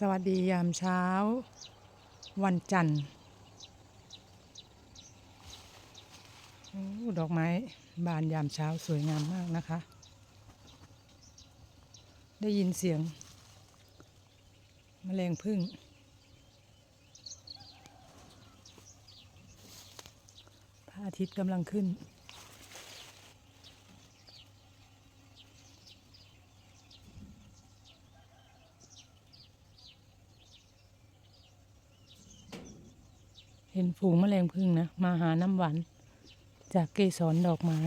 สวัสดียามเช้า วันจันทร์ดอกไม้บานยามเช้าสวยงามมากนะคะ ได้ยินเสียงแมลงพึ่ง พระอาทิตย์กำลังขึ้น เห็นฝูงแมลงพึ่งนะ มาหาน้ำหวานจากเกสรดอกไม้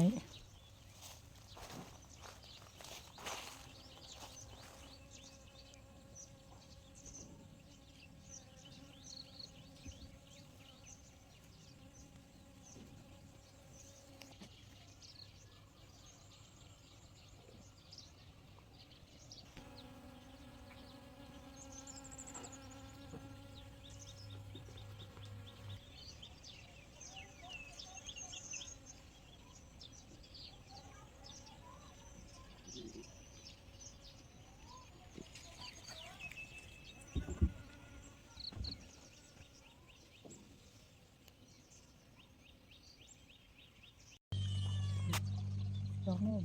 ดอกนี่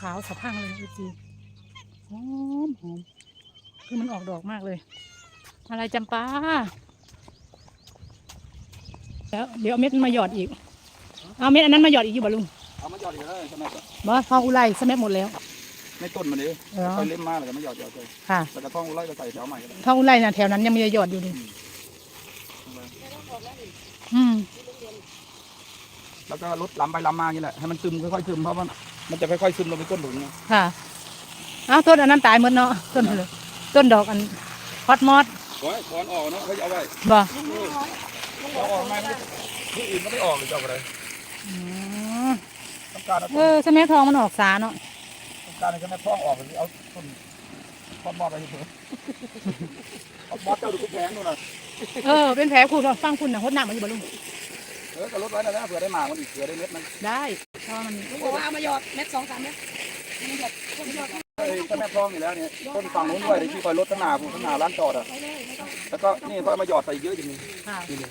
ขาวสะพรังเลยจีหอมหอมคือมันออกดอกมากเลย อะไรจำปาแล้วเดี๋ยวเอาเม็ดมันมาหยอดอีก เอาเม็ดอันนั้นมาหยอดอีกอยู่บ่ลุงเอามาหยอดอีกเลยใช่ไหมบ่ทองอุไรสมัหมดแล้ว ในต้นมันดิเออค่อยเล่มมาแล้วก็มาหยอดหยอดเลยค่ะแล้วก็ท่องไล่ก็ใส่แถวใหม่ก็ได้ทองอุไรนะแถวนั้นยังมีหยอดอยู่ดิอืมแล้วก็ลดลำไปลำมาอย่างนี้แหละให้มันซึมค่อยๆซึมเพราะว่า มันจะค่อยๆซึมลงไปก้นหลุมไงค่ะอ้าวต้นอันนั้นตายหมดเนาะต้นเลยต้นดอกอันฮอตมอสขอให้ถอนออกเนาะเขาจะเอาไว้บ่เอาออกมาที่อื่นไม่ได้ออกเลยจะเอาอะไรอืมต้องการเอาเอต้นอสมัทองมันออกสาเนาะต้องการให้แม่ท่องออกเลยเอาต้นทอดมอดไปเถอะเอามอดเจ้าดูกุ๊กแพงดูนะเออเป็นแผลคุณฟังคุณนะฮดน้ำมันอยู่บ่ลุงเออก็ลดไว้นะนะเผื่อได้หมากมันอีกเผื่อได้เม็ดมันได้เพ ราะว่ามันลุงบอกว่าเอามาหยอดเม็ดสองสามเม็ดมันหยอดคนหยอดเอ้ยถ้าแม่ท่องอยู่แล้วเนี่ยต้นฝั่งนู้นด้วยเดี๋ยวที่คอยลดตั้งหนาผมตั้งหนาร้านจอดอะไปเลยไม่ต้องแล้วก็นี่ก็เอามาหยอดใส่เยอะอย่างนี้ค่ะนี่เลย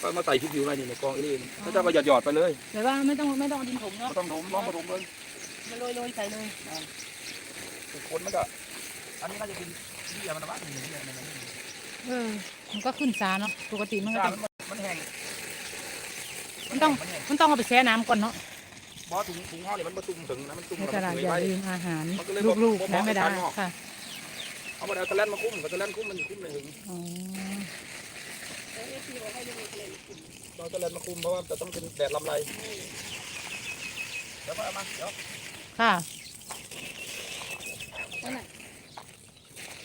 ก็มาใส่ผิวๆอะไรนี่ในกองเองถ้าจะมาหยอดหยอดๆไปเลยแต่ว่าไม่ต้องไม่ต้องเอาดินถมเนาะก็ต้องถมล้อมผสมเลยโรยโรยๆใส่เลยคนมันก็อันนี้น่าจะเป็นเบี้ยมันนะบ้างเบี้ยมันนะเออมันก็ขึ้นสาเนาะปกติมันก็จาต้นองมันมันแห้ง มันต้องมันแห้งมันต้องเอาไปแช่น้ำก่อนเนาะบอสถุงถุงห่อนี่มันมาตุ้มถึงนะมันตุ้มในแล้วตลาดมันอเคยย่าไว้ลืมอาหารมันก็เลยบอกลูกบอกๆนะไม่ได้บอกค่ะเอามาเอาตะแลนมาคุ้มกับตะแลนคุ้มมันอยู่คุ้มเลยถึงอ๋อเราตะแลนมาคุ้มเพราะว่าจะต้องเป็นแดดลำไรเดี๋ยวมาเอามาเดี๋ยวค่ะนั่นน่ะ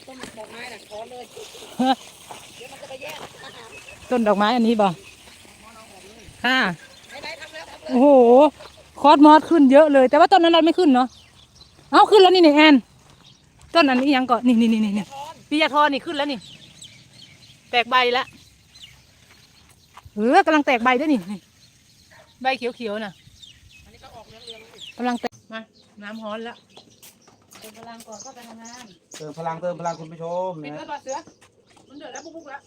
ต้นดอกไม้น่ะขอเลยเดี๋ยวมันจะไปแย่งอาหารต้นดอกไม้อันนี้บ่ ค่ะไหนๆทำแล้วทำเลยโอ้โห คอสมอสขึ้นเยอะเลย แต่ว่าต้นนั้นเราไม่ขึ้นเนาะ เอาขึ้นแล้วนี่นี่แอน ต้นอันนี้ยังก่อน นี่นี่นี่นี่ทอนปิยาทอนี่ขึ้นแล้วนี่ แตกใบแล้วเออกำลังแตกใบด้วยนี่นี่ใบเขียวๆน่ะอันนี้ก็ออกเหลืองๆแล้วนี่กำลังแตกมา น้ำฮ้อนแล้วเติมพลังก่อนก็ไปทำงาน เติมพลังเติมพลังคุณผู้ชมปิดนะแล้วป่ะเสือ มันเดือดแล้วปุ๊บๆแล้ว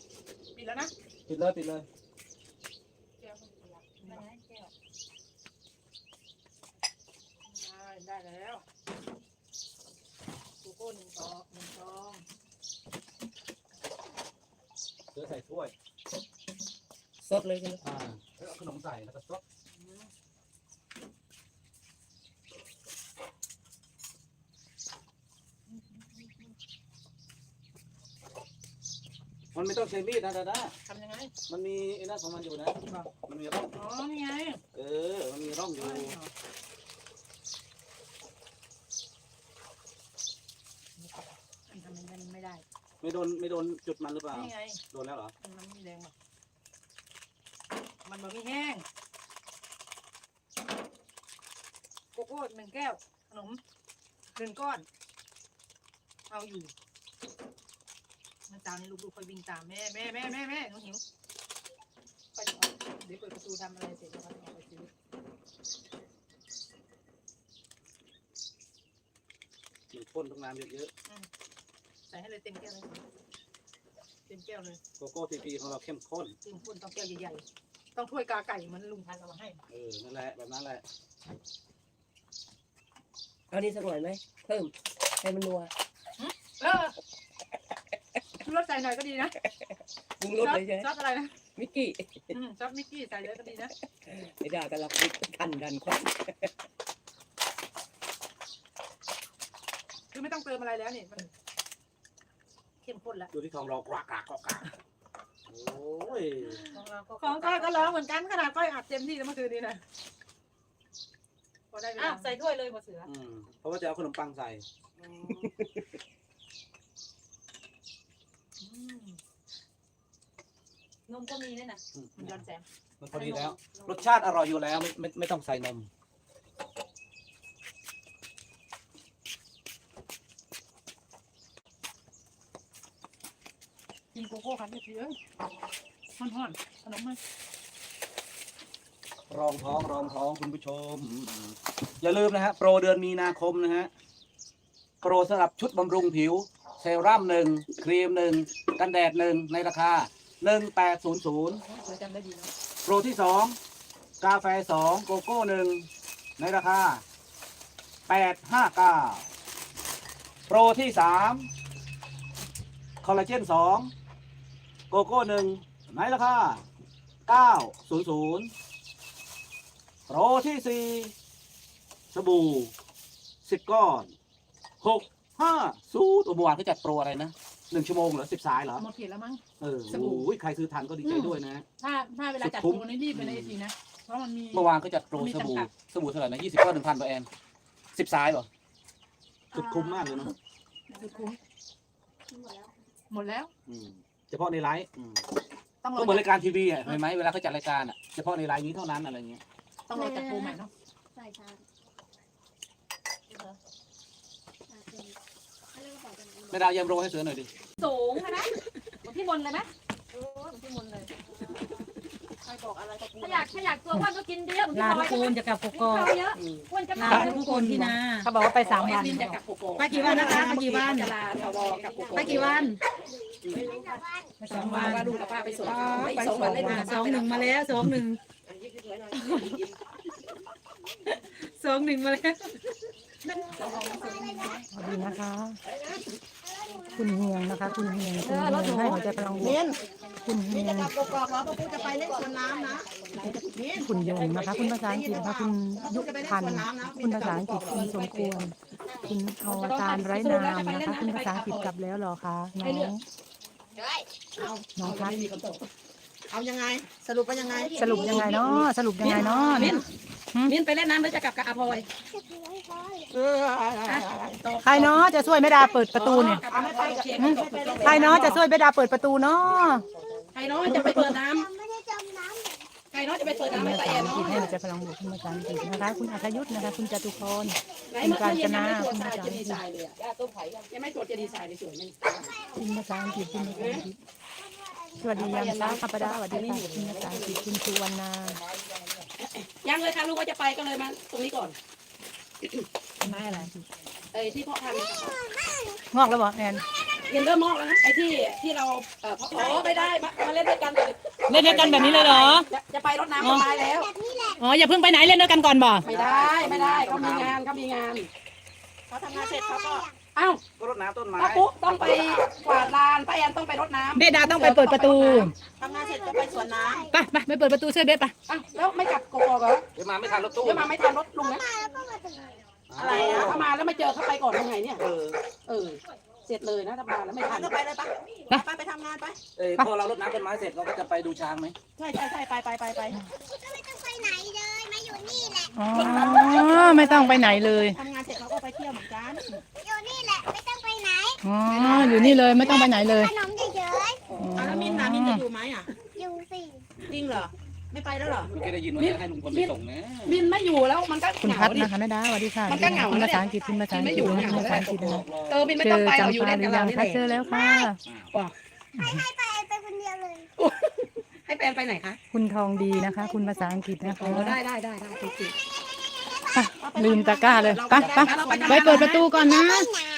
ปิดแล้วนะ ปิดเลยปิดเลย ได้ได้แล้วกูโก้หนึ่งซองหนึ่งซองเดี๋ยวใส่ถ้วยสดเลยกันอ่าแล้วเอาขนมใส่แล้วก็ซดมันไม่ต้องใช้มีดนะดาดาทำยังไง มันมีไอ้นั่นของมันอยู่นะ มันมีร่อง อ๋อ นี่ไงเออ มันมีร่องอยู่ทำมันไม่ได้ ไม่โดนไม่โดนจุดมันหรือเปล่า นี่ไง โดนแล้วเหรอ มันไม่แรงหรอกมันแบบไม่แห้งโกโก้หนึ่งแก้ว ขนมหนึ่งก้อน เอาอยู่มาตามนี่ลูกๆคอยวิ่งตามแม่แม่แม่แม่แม่หนูหิวไปเดี๋ยวเอาเดี๋ยวเปิดประตูทำอะไรเสร็จแล้วก็เอาไปซื้อมีพ่นตรงน้ำเยอะ ใส่ให้เลยเต็มแก้วเลยเต็มแก้วเลยโกโก้ทีพีของเราเข้มข้น เต็มข้นต้องแก้วใหญ่ๆต้องถ้วยกาไก่เหมันลุงพันธุ์เอามาให้เออ นั่นแหละ แบบนั้นแหละ เอานี่สักหน่อยไหมเพิ่มให้มันนัวเออชูรสใส่หน่อยก็ดีนะปรุงซรอสสเลยใช่ไหมซอสอะไรนะมิกกี้อืมซอสมิกกี้ใส่เลยก็ดีนะไม่ได้กันละพริกทันดันควันคือไม่ต้องเติมอะไรแล้วนี่มัน เข้มข้นแล้วดูที่ทองเรากรากกรากกรากกรากโอ้ยของก้อยก็ร้องเหมือนกันขนาดก้อยอัดเต็มที่แล้วเมื่อคืนนี้นะพอได้เวลาใส่ถ้วยเลยพอเสืออืมเพราะว่าจะเอาขนมปังใส่นมก็มีนี่นะอืมมันย้อนแสงมันพอดีแล้ว รสชาติอร่อยอยู่แล้วไม่ไม่ไม่ต้องใส่นม โกโก้ครับพี่เอ้ยห่อนห่อนๆขนมมันรองท้องรองท้องคุณผู้ชม อย่าลืมนะฮะโปรเดือนมีนาคมนะฮะโปรสำหรับชุดบำรุงผิว เซรั่มหนึ่งครีมหนึ่งกันแดดหนึ่งในราคาหนึ่งแปดศูนย์ศูนย์เสือจำได้ดีนะโปรที่สองกาแฟสองโกโก้หนึ่งในราคาแปดห้าเก้าโปรที่สามคอลลาเจนสอง โกโก้หนึ่งในราคาเก้าศูนย์ศูนย์โปรที่สี่สบู่สิบก้อนหกห้าศูนย์เมื่อวานเขาจัดโปรอะไรนะหนึ่งชั่วโมงเหรอสิบสายเหรอ หมดเขียนแล้วมั้ง เออสบู่ โอ้ยใครซื้อทันก็ดีใจด้วยนะ ถ้าถ้าเวลาจัดสุดคุ้โปมรนี่รีบไปในเอทีนะ เพราะมันมี เมื่อวานก็จัดโปรมีสบู่จำกัดสบู่เท่าไหร่นะยี่สิบก้อนหนึ่งพันต่อแอนสิบสายเหรอสุดคุ้มมากเลยเนาะสุดคุ้มหมดแล้วอืม เฉพาะในไลฟ์อืมต้องรก็อเหมือนรายการทีวีอะเห็นไหมเวลาเขาจัดรายการอะเฉพาะในไลฟ์นี้เท่านั้นอะไรเงี้ยต้องรอจัดโปรใหม่เนาะใส่ชามอะเป็นอันนี้ก็ใส่เป็นอันไม่ดาวยำโรให้เสือหน่อยดิสูงใช่ไหมเหมือนพี่มนต์เลยไหมเออเหมือนพี่มนต์เลยใครบอกอะไรก็กูถ้าอยากถ้าอยากตัวอ้วนก็กินเยอะเหมือนลาพี่ทุบกอยคนจะกลับกกอกข้าวเยอะอ้วนจะลามาทุกคนที่นาเขาบอกว่าไปสามแอวัดนมินจะกลับโกโก้ไปกี่วันนะคะไปกี่วัน จะลาทวกับโกโก้ไปกี่วันไป สองวันว่าลุงกับป้าไปส่งอ๋อไปไปสสอองงวัวันนเล่นอะงานสองหนึ่งมาแล้วสองหนึ่งยิ้มสวยๆหน่อยสองหนึ่งมาแล้วสวัสดีนะคะ คุณเฮียงนะคะ คุณเฮียงคุณเฮียงให้หัวใจพลังบวกคุณเฮียงกลับโกโก้เหรอป้าปูจะไปเล่นสวนน้ำนะคุณยงนะคะ คุณภาษาอังกฤษนะคะคุณยุพันธ์คุณภาษาอังกฤษคุณสมควรคุณอวตารไร้นามนะคะ คุณภาษาอังกฤษกลับแล้วเหรอคะน้อง น้องพัดเอายังไง สรุปว่ายังไงสรุปยังไงเนาะสรุปยังไงเนาะมินมินไปเล่นน้ำหรือจะกลับกับอาพลอยเออใครเนาะจะช่วยแม่ดาเปิดประตูเนี่ยเอาไม่ไปโอเคใครเนาะจะช่วยแม่ดาเปิดประตูเนาะใครเนาะจะไปเปิดน้ำใครเนาะจะไปเปิดคุณน้ำให้ภาตาษาแอนอังกฤษเนาะให้หัวใจพลังบวกคุณภาษาอังกฤษนะคะคุณอัธยุทธนะคะคุณจตุพรไหนเมื่อคืนยังไม่ตรวจสายเจดีไซน์เลยอะยังไม่ตรวจเจดีไซน์เลยสวยไหมคุณภาษาอังกฤษคุณภาษาอังกฤษ สวัสดียามเช้าค่ะป้าดาสวัสดีค่ะคุณภาษาอังกฤษคุณสุวรรณายังเลยค่ะลูกว่าจะไปก็เลยมาตรงนี้ก่อน ไม่อะไรเอ้ยที่พ่อพันธุ์งอกแล้วบอกแอนเห็นเริ่มมอกแล้วนะไอ้ที่ที่เราเอ่อพ่ออ๋อไม่ได้มามาเล่นด้วยกันเลยเล่นด้วยกันแบบนี้เลยเหรอ จะจะไปรดน้ำต้นไม้แล้ว อ๋ออย่าเพิ่งไปไหนเล่นด้วยกันก่อนบ่ไม่ได้ไม่ได้เขามีงานเขามีงานเขาทำงานเสร็จเขาก็เอ้าก็รดน้ำต้นไม้ป้าปุ๊ต้องไปกวาดลานป้าแอนต้องไปรดน้ำเบดาต้องไปเปิดประตูทำงานเสร็จก็ไปสวนน้ไปไปไปเปิดประตูช่วยเบสไปำอ้าวแล้วไม่กลับกกอกเหรอเดี๋ยวมาไม่ทันรถตู้เดี๋ยวมาไม่ทันรถลุงนะอะไรนะถ้ามาแล้วไม่เจอเขาไปก่อนยังไงเนี่ย เออเออ เสร็จเลยนะถ้ามาแล้วไม่ทัน ไปเลยปะไปไปทำงานไป เอ้ยพอเรารดน้ำต้นไม้เสร็จเราก็จะไปดูช้างไหมใช่ใช่ใช่ไปไปไปไปอ๋อไม่ต้องไปไหนเลย ทำงานเสร็จเรา ก็ไปเที่ยวเหมือนกันอยู่นี่แหละไม่ต้องไปไหนอ๋ออยู่นี่เลยไม่ต้องไปไหนเลยขนมเฉยอ๋ออะแล้วมินนะมินจะอยู่ไหมอะ ๆอยู่สิจริงเหรอ ไม่ไปแล้วเหรอ เมื่อกี้ได้ยินว่าจะให้ลุงพลไปส่งนะมินไม่อยู่แล้วมันก็คุณเหงาพัดดิ นะคะแม่ดาสวัสดีค่ะมันก็เหงาคุณแล้วภาษาอังกฤษคุณภาษาอังกฤษนะคะคุณภาษาอังกฤษนะคะเออมินไม่เจต้องอไปเราอยู่จำปาเล่นหรืกับอเรายังนี่แหคะละเจอแล้วค่ะไปไปคนเดียวเลย ให้แฟนไปไหนคะคุณทองดีนะคะ คุณภาษาอังกฤษนะคะอ๋อได้ได้ได้ได้จริงไป ลืมตะกร้าเลยไปไปไปเปิดประตูก่อนนะ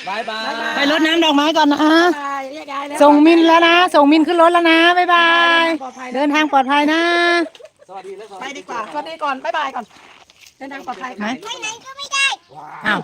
บายบายไปรดน้ำดอกไม้ก่อนนะไปแยกย้ายแล้วส่งมินแล้วนะ ส่งมินขึ้นรถแล้วนะบ๊ายบายปลอดภัยนะเดินทางปลอดภัยนะ สวัสดีแล้วสวัสไปดีกว่าสวัสดีก่อน บ๊ายบายก่อน เดินทางปลอดภัยค่ะอ้าว